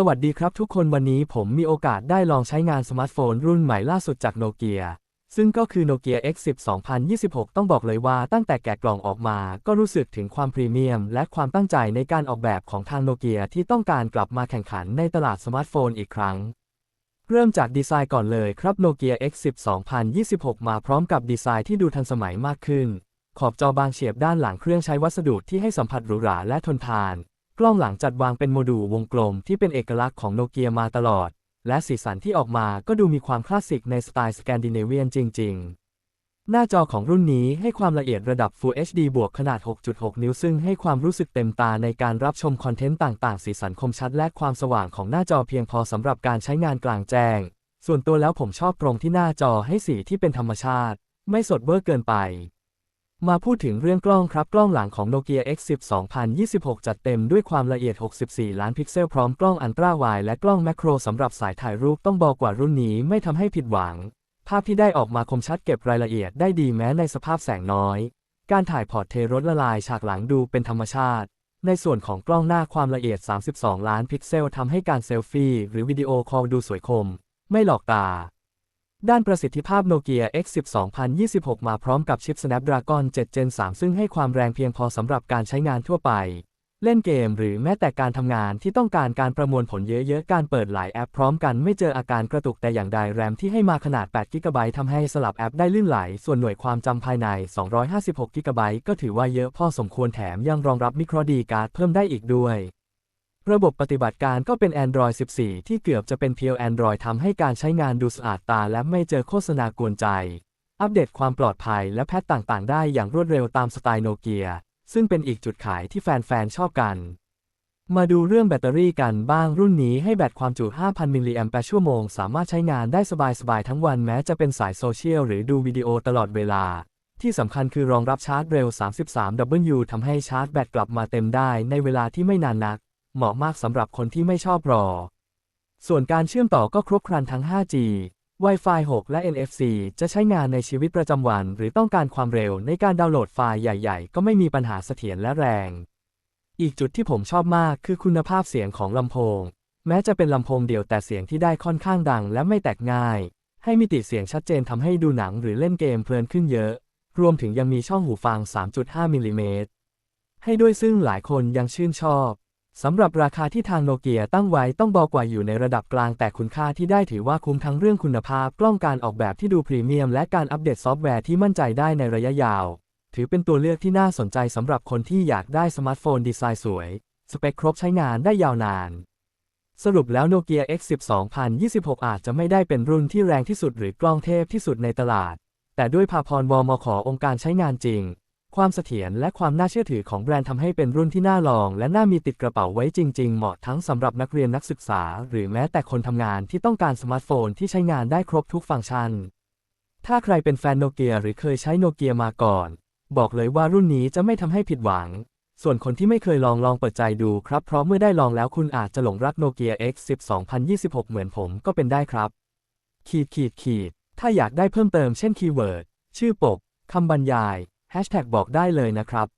สวัสดีครับทุกคนวันนี้ผมมีโอกาสได้ลองใช้งานสมาร์ทโฟนรุ่นใหม่ล่าสุดจากโนเกียซึ่งก็คือ Nokia X10 2026 ต้องบอกเลยว่าตั้งแต่แกะกล่องออกมา ก็รู้สึกถึงความพรีเมียม และความตั้งใจในการออกแบบของทางโนเกียที่ต้องการกลับมาแข่งขันในตลาดสมาร์ทโฟนอีกครั้ง เริ่มจากดีไซน์ก่อนเลยครับ Nokia X10 2026 มาพร้อมกับดีไซน์ที่ดูทันสมัยมากขึ้น ขอบจอบางเฉียบด้านหลังเครื่องใช้วัสดุที่ให้สัมผัสหรูหราและทนทาน กล้องหลังจัดวางเป็นโมดูลวงกลมที่เป็นเอกลักษณ์ของโนเกียมาตลอด และสีสันที่ออกมาก็ดูมีความคลาสสิกในสไตล์สแกนดิเนเวียนจริง ๆ หน้าจอของรุ่นนี้ให้ความละเอียดระดับ Full HD บวกขนาด 6.6 นิ้วซึ่งให้ความรู้สึกเต็มตาในการรับชมคอนเทนต์ต่างๆ สีสันคมชัดและความสว่างของหน้าจอเพียงพอสำหรับการใช้งานกลางแจ้ง ส่วนตัวแล้วผมชอบตรงที่หน้าจอให้สีที่เป็นธรรมชาติ ไม่สดเวอร์เกินไป มาพูดถึงเรื่องกล้องครับ กล้องหลังของ Nokia X10 2026 จัดเต็มด้วยความละเอียด 64 ล้านพิกเซลพร้อมกล้องอันตราไวด์และกล้องแมโครสำหรับสายถ่ายรูปต้องบอกว่ารุ่นนี้ไม่ทำให้ผิดหวัง ภาพที่ได้ออกมาคมชัดเก็บรายละเอียดได้ดีแม้ในสภาพแสงน้อย การถ่ายพอร์ตเทรถละลายฉากหลังดูเป็นธรรมชาติ ในส่วนของกล้องหน้าความละเอียด 32 ล้านพิกเซลทำให้การเซลฟี่หรือวิดีโอคอลดูสวยคม ไม่หลอกตา ด้านประสิทธิภาพ Nokia X10 2026 มาพร้อมกับชิป Snapdragon 7 Gen 3 ซึ่งให้ความแรงเพียงพอสำหรับการใช้งานทั่วไป เล่นเกมหรือแม้แต่การทำงานที่ต้องการการประมวลผลเยอะๆ การเปิดหลายแอปพร้อมกันไม่เจออาการกระตุกแต่อย่างใดแรมที่ให้มาขนาด8 g b ทำให้สลับแอปได้ลื่นไหล ส่วนหน่วยความจำภายใน 256 g b ก็ถือว่าเยอะพอสมควรแถมยังรองรับ microSD card เพิ่มได้อีกด้วย ระบบปฏิบัติการก็เป็น Android 14 ที่เกือบจะเป็นเพียว Android ทำให้การใช้งานดูสะอาดตาและไม่เจอโฆษณากวนใจ อัปเดตความปลอดภัยและแพทต่างๆ ได้อย่างรวดเร็วตามสไตล์โนเกีย ซึ่งเป็นอีกจุดขายที่แฟน ๆ ชอบกัน มาดูเรื่องแบตเตอรี่กันบ้างรุ่นนี้ให้แบตความจุ 5,000 มิลลิแอมป์ชั่วโมง สามารถใช้งานได้สบาย ๆ ทั้งวันแม้จะเป็นสายโซเชียลหรือดูวิดีโอตลอดเวลาที่สำคัญคือรองรับชาร์จเร็ว 33W ทำให้ชาร์จแบตกลับมาเต็มได้ในเวลาที่ไม่นานนัก เหมาะมากสำหรับคนที่ไม่ชอบรอ ส่วนการเชื่อมต่อก็ครบครันทั้ง 5G Wi-Fi 6 และ NFC จะใช้งานในชีวิตประจำวัน หรือต้องการความเร็วในการดาวน์โหลดไฟล์ใหญ่ๆ ก็ไม่มีปัญหาเสถียรและแรง อีกจุดที่ผมชอบมากคือคุณภาพเสียงของลำโพง แม้จะเป็นลำโพงเดียวแต่เสียงที่ได้ค่อนข้างดังและไม่แตกง่าย ให้มิติเสียงชัดเจนทำให้ดูหนังหรือเล่นเกมเพลินขึ้นเยอะ รวมถึงยังมีช่องหูฟัง 3.5 มิลลิเมตรให้ด้วยซึ่งหลายคนยังชื่นชอบ สำหรับราคาที่ทางโนเกียตั้งไว้ต้องบอกว่าอยู่ในระดับกลางแต่คุณค่าที่ได้ถือว่าคุ้มทั้งเรื่องคุณภาพ กล้องการออกแบบที่ดูพรีเมียม และการอัปเดตซอฟต์แวร์ที่มั่นใจได้ในระยะยาว ถือเป็นตัวเลือกที่น่าสนใจสำหรับคนที่อยากได้สมาร์ทโฟนดีไซน์สวย สเปคครบใช้งานได้ยาวนาน สรุปแล้ว Nokia X10 2026 อาจจะไม่ได้เป็นรุ่นที่แรงที่สุดหรือกล้องเทพที่สุดในตลาด แต่ด้วยภาพรวอมขอองค์การใช้งานจริง ความเสถียรและความน่าเชื่อถือของแบรนด์ทำให้เป็นรุ่นที่น่าลอง และน่ามีติดกระเป๋าไว้จริง ๆ เหมาะทั้งสำหรับนักเรียนนักศึกษา หรือแม้แต่คนทำงานที่ต้องการสมาร์ทโฟนที่ใช้งานได้ครบทุกฟังก์ชัน ถ้าใครเป็นแฟนโนเกียหรือเคยใช้โนเกียมาก่อน บอกเลยว่ารุ่นนี้จะไม่ทำให้ผิดหวัง ส่วนคนที่ไม่เคยลองลองเปิดใจดูครับ เพราะเมื่อได้ลองแล้วคุณอาจจะหลงรักโนเกีย X10 2026 เหมือนผมก็เป็นได้ครับ ขีดขีดขีดถ้าอยากได้เพิ่มเติมเช่นคีย์เวิร์ดชื่อปกคำบรรยาย แฮชแท็กบอกได้เลยนะครับ